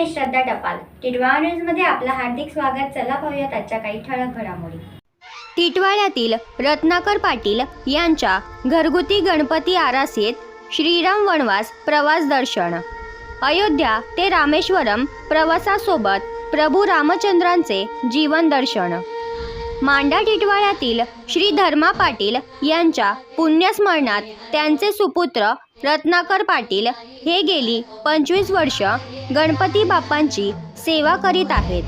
मी श्रद्धा टपाल. टिडवा न्यूजमध्ये आपलं हार्दिक स्वागत. चला पाहूयात आजच्या काही ठळक घडामोडी. टिटवाळ्यातील रत्नाकर पाटील यांच्या घरगुती गणपती आरासेत श्रीराम वनवास प्रवास दर्शन. अयोध्या ते रामेश्वरम प्रवासासोबत प्रभू रामचंद्रांचे जीवन दर्शन. मांडा टिटवाळ्यातील श्री धर्मा पाटील यांच्या पुण्यस्मरणात त्यांचे सुपुत्र रत्नाकर पाटील हे गेली पंचवीस वर्ष गणपती बाप्पांची सेवा करीत आहेत.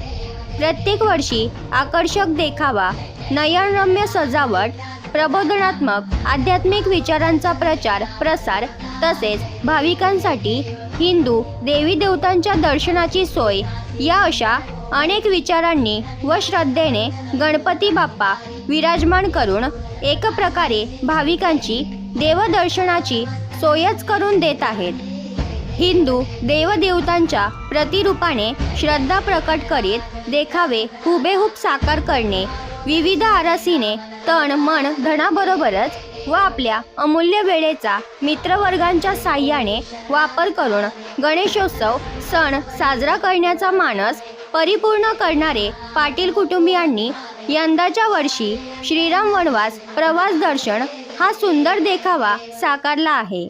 प्रत्येक वर्षी आकर्षक देखावा नयनरम्य सजावट प्रबोधनात्मक आध्यात्मिक विचारांचा प्रचार प्रसार तसेच भाविकांसाठी हिंदू देवी देवतांच्या दर्शनाची सोय या अशा अनेक विचारांनी व श्रद्धेने गणपती बाप्पा विराजमान करून एक प्रकारे भाविकांची देवदर्शनाची सोयच करून देत आहेत. हिंदू देवदेवतांच्या प्रतिरूपाने श्रद्धा प्रकट करीत देखावे हुबेहूब साकार करणे विविध आरासीने तण मन धनाबरोबरच व आपल्या अमूल्य वेळेचा मित्रवर्गांच्या साह्याने वापर करून गणेशोत्सव सण साजरा करण्याचा मानस परिपूर्ण करणारे पाटील कुटुंबियांनी यंदाच्या वर्षी श्रीराम वनवास प्रवास दर्शन हा सुंदर देखावा साकारला आहे.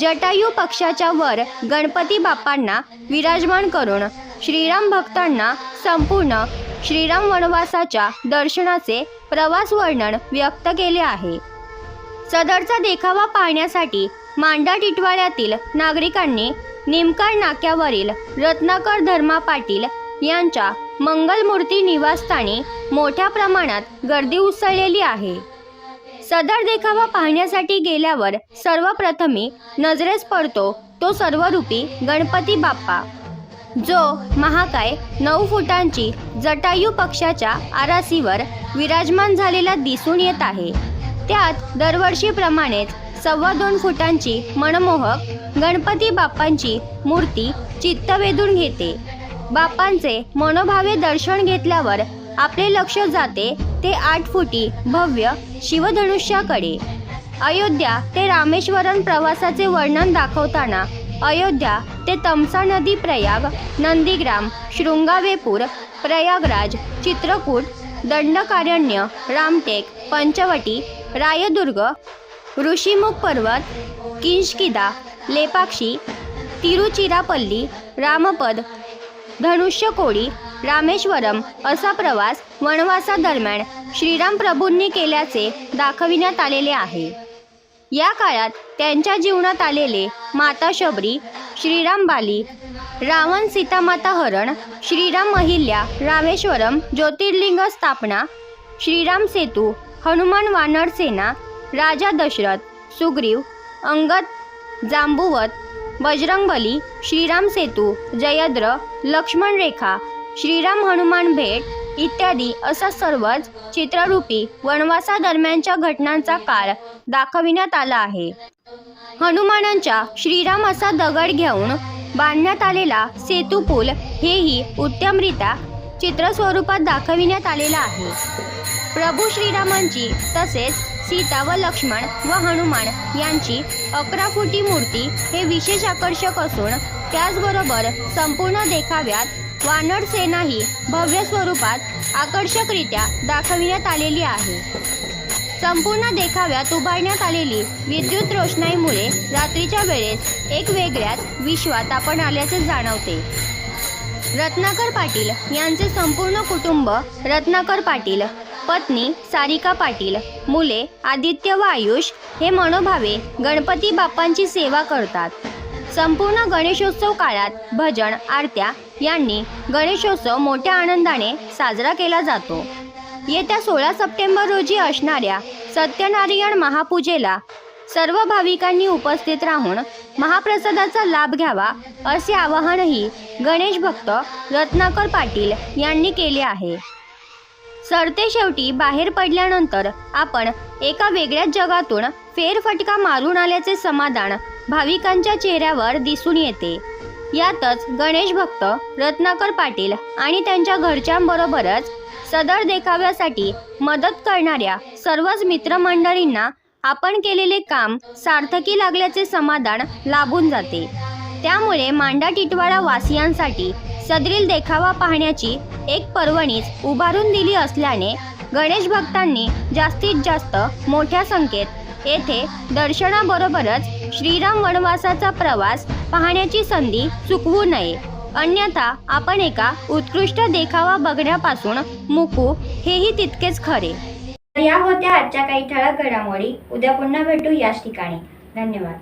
जटायू पक्षाच्या वर गणपती बाप्पांना विराजमान करून श्रीराम भक्तांना संपूर्ण श्रीराम वनवासाच्या दर्शनाचे प्रवास वर्णन व्यक्त केले आहे. सदरचा देखावा पाहण्यासाठी मांडा टिटवाळ्यातील नागरिकांनी निमकर नाक्यावरील रत्नाकर धर्मा पाटील यांच्या मंगलमूर्ती निवासस्थानी मोठ्या प्रमाणात गर्दी उसळलेली आहे. सदर देखावा पाहण्यासाठी गेल्यावर सर्वप्रथमी नजरेस पडतो तो सर्वरूपी गणपती बाप्पा. जो महाकाय नऊ फुटांची जटायू पक्षाच्या आरासीवर विराजमान झालेला दिसून येत आहे. त्यात दरवर्षीप्रमाणेच सव्वा दोन फुटांची मनमोहक गणपती बाप्पांची मूर्ती चित्त वेधून घेते. बाप्पांचे मनोभावे दर्शन घेतल्यावर आपले लक्ष जाते ते आठ फुटी भव्य शिवधनुष्याकडे. अयोध्या ते रामेश्वरम प्रवासाचे वर्णन दाखवताना अयोध्या ते तमसा नदी प्रयाग नंदीग्राम शृंगावेपूर प्रयागराज चित्रकूट दंडकारण्य रामटेक पंचवटी रायदुर्ग ऋषीमुख पर्वत किंशकिदा लेपाक्षी तिरुचिरापल्ली रामपद धनुष्यकोडी रामेश्वरम असा प्रवास वनवासादरम्यान श्रीराम प्रभूंनी केल्याचे दाखविण्यात आलेले आहे. या काळात त्यांच्या जीवनात आलेले माता शबरी श्रीराम बाली रावण सीतामाता हरण श्रीराम महिल्या रामेश्वरम ज्योतिर्लिंग स्थापना श्रीराम सेतू हनुमान वानर सेना राजा दशरथ सुग्रीव अंगद जांबुवत बजरंगबली श्रीराम सेतू जयद्र लक्ष्मण रेखा श्रीराम हनुमान भेट इत्यादी असा सर्वच चित्ररूपी वनवासादरम्यानच्या घटनांचा काळ दाखविण्यात आला आहे. हनुमानांच्या श्रीराम असा दगड घेऊन बांधण्यात आलेला सेतू पूल हेही उत्तमरित्या चित्रस्वरूपात दाखविण्यात आलेला आहे. प्रभू श्रीरामांची तसेच सीता व लक्ष्मण व हनुमान यांची अकरा फुटी मूर्ती हे विशेष आकर्षक असून त्याचबरोबर संपूर्ण देखाव्यात वानर सेनाही भव्य स्वरूपात आकर्षकरित्या दाखविण्यात आलेली आहे. संपूर्ण देखाव्यात उभारण्यात आलेली विद्युत रोषणाईमुळे रात्रीच्या वेळेस एक वेगळ्याच विश्वात आपण आल्याचे जाणवते. रत्नाकर पाटील यांचे संपूर्ण कुटुंब रत्नाकर पाटील पत्नी सारिका पाटील मुले आदित्य व आयुष हे मनोभावे गणपती बाप्पांची सेवा करतात. संपूर्ण गणेशोत्सव काळात भजन आरत्या यांनी गणेशोत्सव मोठ्या आनंदाने साजरा केला जातो. येत्या सोळा सप्टेंबर रोजी असणाऱ्या सत्यनारायण महापूजेला सर्व भाविकांनी उपस्थित राहून महाप्रसादाचा लाभ घ्यावा असे आवाहनही गणेश भक्त रत्नाकर पाटील यांनी केले आहे. सरते शेवटी बाहेर पडल्यानंतर आपण एका वेगळ्याच जगातून फेरफटका मारून आल्याचे समाधान भाविकांच्या चेहऱ्यावर दिसून येते. यातच गणेश भक्त रत्नाकर पाटील आणि त्यांच्या घरच्यांबरोबरच सदर देखाव्यासाठी मदत करणाऱ्या सर्वच मित्रमंडळींना आपण केलेले काम सार्थकी लागल्याचे समाधान लाभून जाते. त्यामुळे मांडा टिटवाळा वासियांसाठी सदरील देखावा पाहण्याची एक पर्वणीच उभारून दिली असल्याने गणेश भक्तांनी जास्तीत जास्त मोठ्या संख्येत येथे दर्शनाबरोबरच श्रीराम वनवासाचा प्रवास पाहण्याची संधी चुकवू नये. अन्यथा आपण एका उत्कृष्ट देखावा बघण्यापासून मुकू हेही तितकेच खरे. या होत्या आजच्या काही ठळक घडामोडी. उद्या पुन्हा भेटू याच ठिकाणी. धन्यवाद.